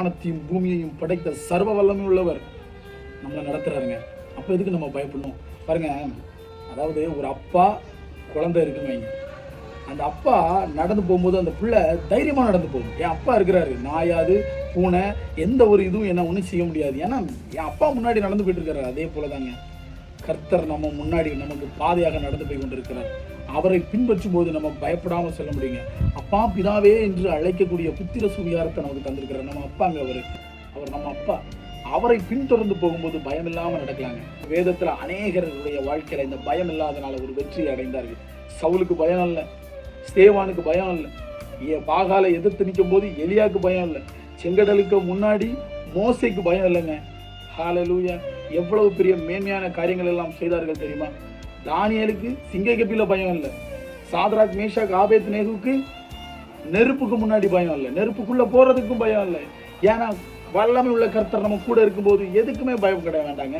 வானத்தையும் பூமியையும் படைத்த சர்வ வல்லமை உள்ளவர் நம்மளை நடத்துறாருங்க. அப்போ எதுக்கு நம்ம பயப்படணும்? பாருங்க அதாவது ஒரு அப்பா குழந்தை இருக்குன்னு வைங்க. அந்த அப்பா நடந்து போகும்போது அந்த பிள்ளை தைரியமாக நடந்து போகும். என் அப்பா இருக்கிறாரு. நாயாது பூனை எந்த ஒரு இதுவும் என்ன ஒன்றும் செய்ய முடியாது. ஏன்னா என் அப்பா முன்னாடி நடந்து போயிட்டு இருக்காரு. அதே போல தாங்க கர்த்தர் நம்ம முன்னாடி நமக்கு பாதையாக நடந்து போய் கொண்டிருக்கிறார். அவரை பின்பற்றும் போது நம்ம பயப்படாமல் செல்ல முடியுங்க. அப்பா பிதாவே என்று அழைக்கக்கூடிய புத்திர சுவிகாரத்தை நமக்கு தந்திருக்கிறார். நம்ம அப்பாங்க அவர். அவர் நம்ம அப்பா. அவரை பின்தொடர்ந்து போகும்போது பயம் இல்லாமல் நடக்கலாங்க. வேதத்தில் அநேகருடைய வாழ்க்கையில் இந்த பயம் இல்லாதனால ஒரு வெற்றி அடைந்தார்கள். சவுலுக்கு பயம் இல்லை. ஸ்தேவானுக்கு பயம் இல்லை. ஏ பாகால எதிர்த்து நிற்கும் போது எலியாவுக்கு பயம் இல்லை. செங்கடலுக்கு முன்னாடி மோசைக்கு பயம் இல்லைங்க. ஹாலலூயா எவ்வளவு பெரிய மேன்மையான காரியங்கள் எல்லாம் செய்தார்கள் தெரியுமா? தானியலுக்கு சிங்க கப்பியில் பயம் இல்லை. சாதராக் மேஷாக் ஆபேத் நேகுக்கு நெருப்புக்கு முன்னாடி பயம் இல்லை. நெருப்புக்குள்ளே போகிறதுக்கும் பயம் இல்லை. ஏன்னா வல்லமை உள்ள கர்த்தர் நம்ம கூட இருக்கும்போது எதுக்குமே பயம் கிடையாது வேண்டாங்க